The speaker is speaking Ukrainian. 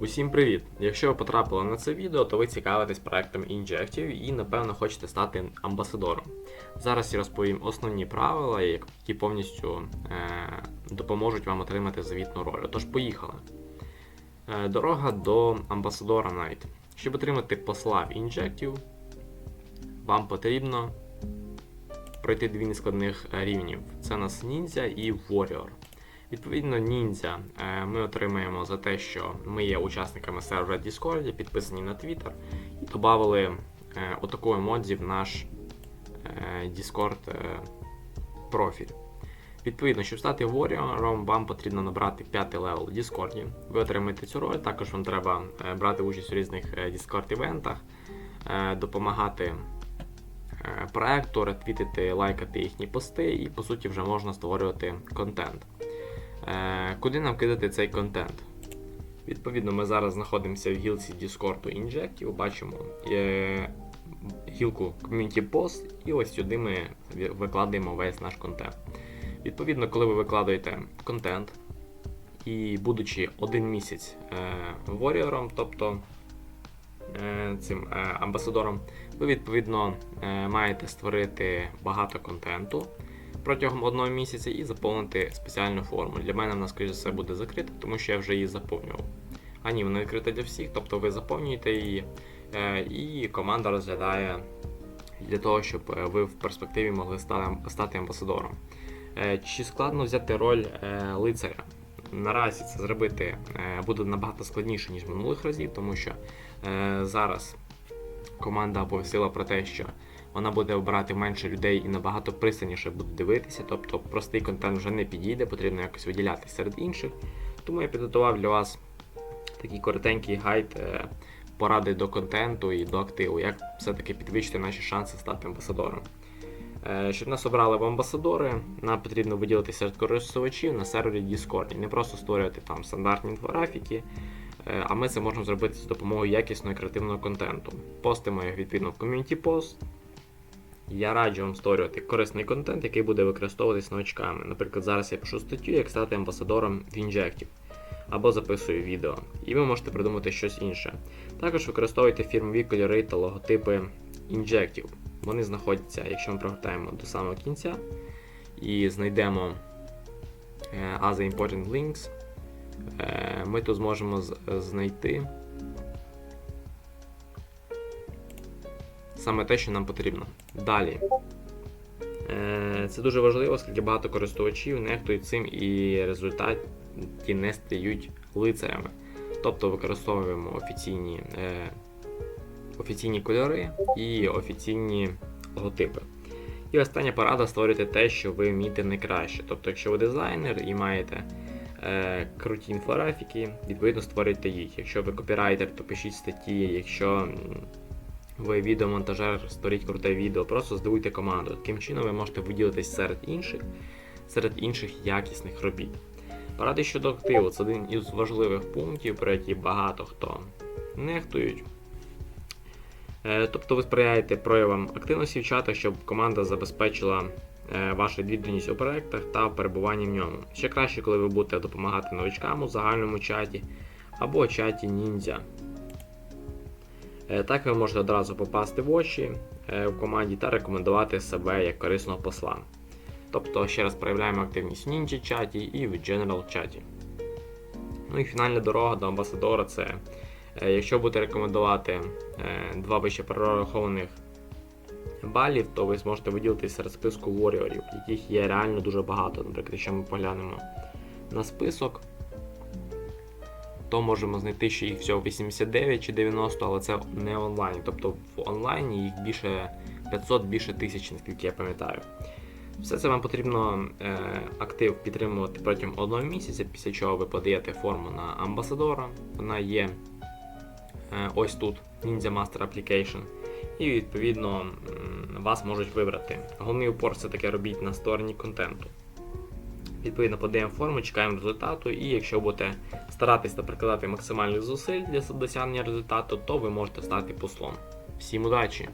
Усім привіт! Якщо ви потрапили на це відео, то ви цікавитесь проектом Injective і напевно хочете стати амбасадором. Зараз я розповім основні правила, які повністю е, допоможуть вам отримати завітну роль. Тож поїхали. Е, дорога до амбасадора Night. Щоб отримати посла в Injective, вам потрібно пройти дві нескладних рівнів. Це у нас ніндзя і Warrior. Відповідно, ніндзя е, ми отримаємо за те, що ми є учасниками сервера Discord, підписані на Twitter, і додали е, отаку емодзі в наш е, Discord профіль. Відповідно, щоб стати Warrior, вам потрібно набрати 5 левел в Discord. Ви отримаєте цю роль, також вам треба брати участь у різних Discord-івентах, допомагати проекту, ретвітити, лайкати їхні пости, і по суті вже можна створювати контент. Е, Куди нам кидати цей контент? Відповідно, ми зараз знаходимося в гілці Discord Injective, бачимо е, гілку Community Post, і ось сюди ми викладаємо весь наш контент. Відповідно, коли ви викладаєте контент, і будучи один місяць е, Warrior, тобто е, цим е, амбасадором, ви відповідно е, маєте створити багато контенту протягом одного місяця і заповнити спеціальну форму. Для мене вона, скоріше все, буде закрита, тому що я вже її заповнював. А ні, вона відкрита для всіх, тобто ви заповнюєте її, е, і команда розглядає для того, щоб е, ви в перспективі могли стати амбасадором. Е, Чи складно взяти роль лицаря? Наразі це зробити буде набагато складніше, ніж минулих разів, тому що зараз команда оповістила про те, що вона буде обирати менше людей і набагато пристальніше буде дивитися, тобто простий контент вже не підійде, потрібно якось виділятися серед інших. Тому я підготував для вас такий коротенький гайд е, поради до контенту і до активу, як все-таки підвищити наші шанси стати амбасадором. Е, Щоб нас обрали в амбасадори, нам потрібно виділити серед користувачів на сервері Discord. Не просто створювати там стандартні інфографіки, а ми це можемо зробити з допомогою якісного і креативного контенту. Постимо їх відповідно в ком'юніті пост. Я раджу вам створювати корисний контент, який буде використовуватись новачками. Наприклад, зараз я пишу статтю, як стати амбасадором в Injective, або записую відео, і ви можете придумати щось інше. Також використовуйте фірмові кольори та логотипи Injective. Вони знаходяться, якщо ми прогортаємо до самого кінця і знайдемо е, Other Important Links, е, ми тут зможемо знайти саме те, що нам потрібно. Далі. Е, Це дуже важливо, оскільки багато користувачів нехтують цим і результаті не стають лицарями. Тобто використовуємо офіційні, е, офіційні кольори і офіційні логотипи. І остання порада створюйте те, що ви вмієте найкраще. Тобто, якщо ви дизайнер і маєте е, круті інфографіки, відповідно створюйте їх. Якщо ви копірайтер, то пишіть статті. Якщо ви відеомонтажер, створіть круте відео, просто здивуйте команду. Таким чином ви можете виділитись серед інших, серед інших якісних робіт. Поради щодо активу це один із важливих пунктів, про які багато хто нехтують. Е, Тобто ви сприяєте проявам активності в чатах, щоб команда забезпечила е, вашу відданість у проєктах та перебування в ньому. Ще краще, коли ви будете допомагати новичкам у загальному чаті або чаті ніндзя. Е, Так ви можете одразу попасти в очі е, в команді та рекомендувати себе як корисного посла. Тобто ще раз проявляємо активність в ніндзя чаті і в General чаті. Ну і фінальна дорога до амбасадора це якщо будете рекомендувати два вище прорахованих балів, то ви зможете виділитися серед списку воріорів, яких є реально дуже багато. Наприклад, якщо ми поглянемо на список, то можемо знайти, що їх всього 89 чи 90, але це не онлайн. Тобто в онлайні їх більше 500, більше тисяч, наскільки я пам'ятаю. Все це вам потрібно е, актив підтримувати протягом одного місяця, після чого ви подаєте форму на амбасадора. Вона є е, ось тут, Ninja Master Application. І відповідно вас можуть вибрати. Головний упор це таке робіть на стороні контенту. Відповідно, подаємо форму, чекаємо результату, і якщо будете старатись та прикладати максимальних зусиль для досягнення результату, то ви можете стати послом. Всім удачі!